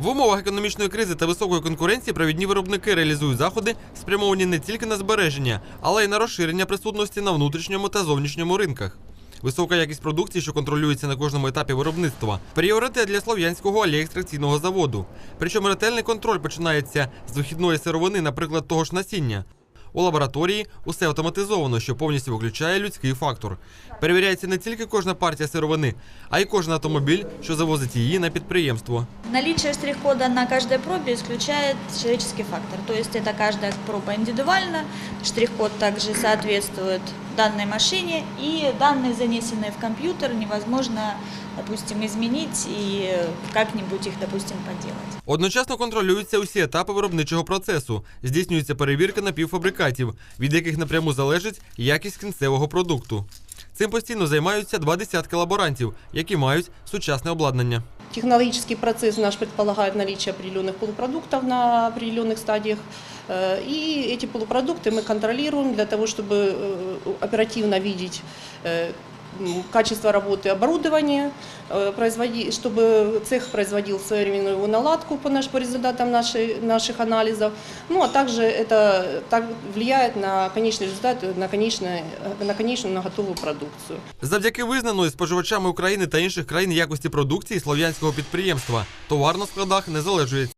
В умовах економічної кризи та високої конкуренції провідні виробники реалізують заходи, спрямовані не тільки на збереження, але й на розширення присутності на внутрішньому та зовнішньому ринках. Висока якість продукції, що контролюється на кожному етапі виробництва, пріоритет для слов'янського олієкстракційного заводу. Причому ретельний контроль починається з вихідної сировини, наприклад, того ж насіння. У лабораторії усе автоматизовано, що повністю виключає людський фактор. Перевіряється не тільки кожна партія сировини, а й кожен автомобіль, що завозить її на підприємство. Наличие штрих-кода на кожній пробі виключає людський фактор. То це кожна проба індивідуальна, штрих-код також соответствует данной машине, и данные, занесенные в компьютер, невозможно, допустим, изменить и как-нибудь их, допустим, подделать. Одночасно контролюються усі етапи виробничого процесу. Здійснюється перевірка напівфабрикатів, від яких напряму залежить якість кінцевого продукту. Цим постійно займаються два десятки лаборантів, які мають сучасне обладнання. Технологический процесс наш предполагает наличие определенных полупродуктов на определенных стадиях. Э, И эти полупродукты мы контролируем для того, чтобы э, оперативно видеть э, м, качество работы оборудования, э, производи- чтобы цех производил своевременную его наладку по, наш, по результатам нашей, наших анализов. Ну а также это так влияет на конечный результат, на, конечное, на конечную, на готовую продукцию. Завдяки визнаної споживачами України та інших країн якості продукції слов'янського підприємства товар на складах не залежується.